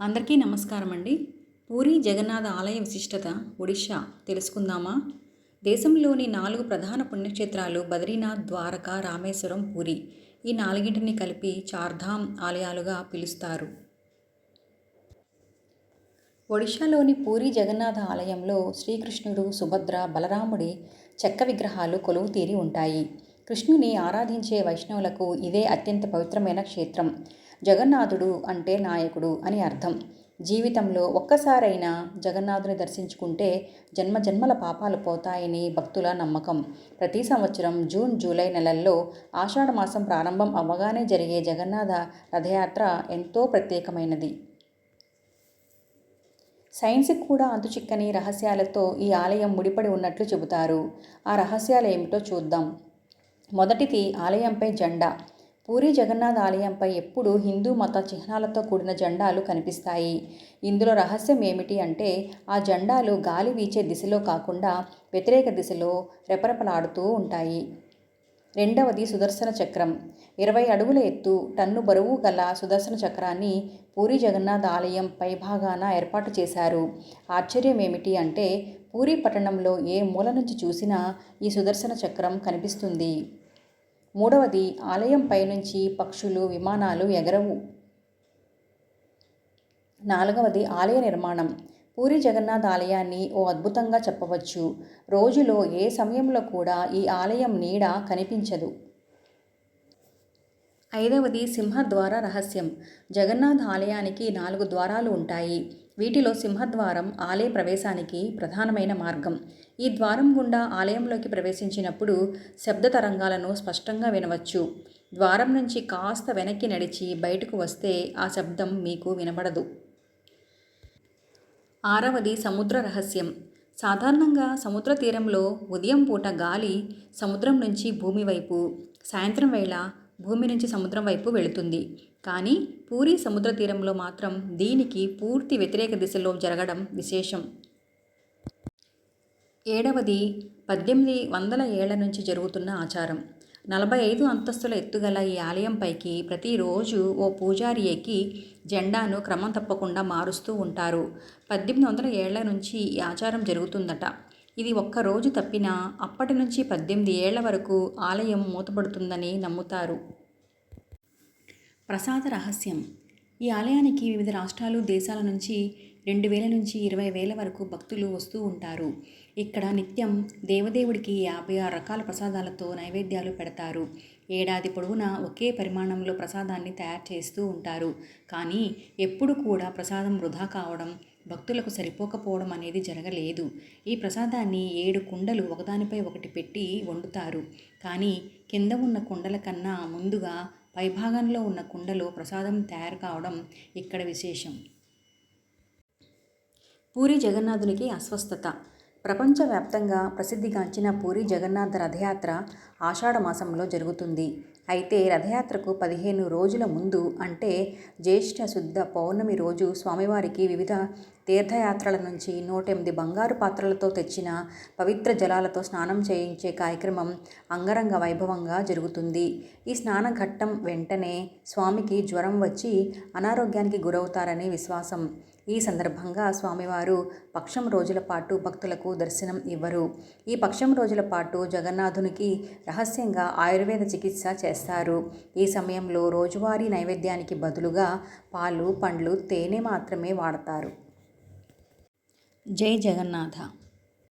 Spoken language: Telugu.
అందరికీ నమస్కారం అండి పూరి జగన్నాథ ఆలయ విశిష్టత ఒడిషా తెలుసుకుందామా? దేశంలోని నాలుగు ప్రధాన పుణ్యక్షేత్రాలు బద్రీనాథ్ ద్వారకా రామేశ్వరం పూరి. ఈ నాలుగింటిని కలిపి చార్ధామ్ ఆలయాలుగా పిలుస్తారు. ఒడిషాలోని పూరి జగన్నాథ ఆలయంలో శ్రీకృష్ణుడు సుభద్ర బలరాముడి చెక్క విగ్రహాలు కొలువు తీరి ఉంటాయి. కృష్ణుని ఆరాధించే వైష్ణవులకు ఇదే అత్యంత పవిత్రమైన క్షేత్రం. జగన్నాథుడు అంటే నాయకుడు అని అర్థం. జీవితంలో ఒక్కసారైనా జగన్నాథుని దర్శించుకుంటే జన్మ జన్మల పాపాలు పోతాయని భక్తుల నమ్మకం. ప్రతి సంవత్సరం జూన్ జూలై నెలల్లో ఆషాఢమాసం ప్రారంభం అవ్వగానే జరిగే జగన్నాథ రథయాత్ర ఎంతో ప్రత్యేకమైనది. సైన్స్కి కూడా అంతుచిక్కని రహస్యాలతో ఈ ఆలయం ముడిపడి ఉన్నట్లు చెబుతారు. ఆ రహస్యాలు ఏమిటో చూద్దాం. మొదటిది ఆలయంపై జెండా. పూరి జగన్నాథ్ ఆలయంపై ఎప్పుడూ హిందూ మత చిహ్నాలతో కూడిన జెండాలు కనిపిస్తాయి. ఇందులో రహస్యం ఏమిటి అంటే ఆ జెండాలు గాలి వీచే దిశలో కాకుండా వ్యతిరేక దిశలో రెపరెపలాడుతూ ఉంటాయి. రెండవది సుదర్శన చక్రం. ఇరవై అడుగుల ఎత్తు టన్ను బరువు గల సుదర్శన చక్రాన్ని పూరి జగన్నాథ్ ఆలయం పైభాగాన ఏర్పాటు చేశారు. ఆశ్చర్యం ఏమిటి అంటే పూరి పట్టణంలో ఏ మూల నుంచి చూసినా ఈ సుదర్శన చక్రం కనిపిస్తుంది. మూడవది ఆలయం పైనుంచి పక్షులు విమానాలు ఎగరవు. నాలుగవది ఆలయ నిర్మాణం. పూరి జగన్నాథ్ ఆలయాన్ని ఓ అద్భుతంగా చెప్పవచ్చు. రోజులో ఏ సమయంలో కూడా ఈ ఆలయం నీడ కనిపించదు. ఐదవది సింహద్వార రహస్యం. జగన్నాథ్ ఆలయానికి నాలుగు ద్వారాలు ఉంటాయి. వీటిలో సింహద్వారం ఆలయ ప్రవేశానికి ప్రధానమైన మార్గం. ఈ ద్వారం గుండా ఆలయంలోకి ప్రవేశించినప్పుడు శబ్ద తరంగాలను స్పష్టంగా వినవచ్చు. ద్వారం నుంచి కాస్త వెనక్కి నడిచి బయటకు వస్తే ఆ శబ్దం మీకు వినబడదు. ఆరవది సముద్ర రహస్యం. సాధారణంగా సముద్ర తీరంలో ఉదయం పూట గాలి సముద్రం నుంచి భూమి వైపు సాయంత్రం వేళ భూమి నుంచి సముద్రం వైపు వెళుతుంది. కానీ పూరి సముద్ర తీరంలో మాత్రం దీనికి పూర్తి వ్యతిరేక దిశలో జరగడం విశేషం. ఏడవది పద్దెనిమిది వందల ఏళ్ళ నుంచి జరుగుతున్న ఆచారం. నలభై ఐదు అంతస్తుల ఎత్తుగల ఈ ఆలయంపైకి ప్రతిరోజు ఓ పూజారి ఎక్కి జెండాను క్రమం తప్పకుండా మారుస్తూ ఉంటారు. పద్దెనిమిది వందల ఏళ్ళ నుంచి ఈ ఆచారం జరుగుతుందట. ఇది ఒక్కరోజు తప్పినా అప్పటి నుంచి పద్దెనిమిది ఏళ్ళ వరకు ఆలయం మూతపడుతుందని నమ్ముతారు. ప్రసాద రహస్యం. ఈ ఆలయానికి వివిధ రాష్ట్రాలు దేశాల నుంచి రెండు వేల నుంచి ఇరవై వేల వరకు భక్తులు వస్తూ ఉంటారు. ఇక్కడ నిత్యం దేవదేవుడికి యాభై ఆరు రకాల ప్రసాదాలతో నైవేద్యాలు పెడతారు. ఏడాది పొడవునా ఒకే పరిమాణంలో ప్రసాదాన్ని తయారు చేస్తూ ఉంటారు. కానీ ఎప్పుడు కూడా ప్రసాదం వృధా కావడం భక్తులకు సరిపోకపోవడం అనేది జరగలేదు. ఈ ప్రసాదాన్ని ఏడు కుండలు ఒకదానిపై ఒకటి పెట్టి వండుతారు. కానీ కింద ఉన్న కుండల కన్నా ముందుగా పైభాగంలో ఉన్న కుండలో ప్రసాదం తయారు కావడం ఇక్కడ విశేషం. పూరి జగన్నాథునికి అస్వస్థత. ప్రపంచవ్యాప్తంగా ప్రసిద్ధిగాంచిన పూరి జగన్నాథ రథయాత్ర ఆషాఢ మాసంలో జరుగుతుంది. అయితే రథయాత్రకు పదిహేను రోజుల ముందు అంటే జ్యేష్ఠ శుద్ధ పౌర్ణమి రోజు స్వామివారికి వివిధ తీర్థయాత్రల నుంచి నూటెనిమిది బంగారు పాత్రలతో తెచ్చిన పవిత్ర జలాలతో స్నానం చేయించే కార్యక్రమం అంగరంగ వైభవంగా జరుగుతుంది. ఈ స్నాన ఘట్టం వెంటనే స్వామికి జ్వరం వచ్చి అనారోగ్యానికి గురవుతారనే విశ్వాసం. ఈ సందర్భంగా స్వామివారు పక్షం రోజుల పాటు భక్తులకు దర్శనం ఇవ్వరు. ఈ పక్షం రోజుల పాటు జగన్నాథునికి రహస్యంగా ఆయుర్వేద చికిత్స చేస్తారు. ఈ సమయంలో రోజువారీ నైవేద్యానికి బదులుగా పాలు పండ్లు తేనె మాత్రమే వాడతారు. జై జగన్నాథ.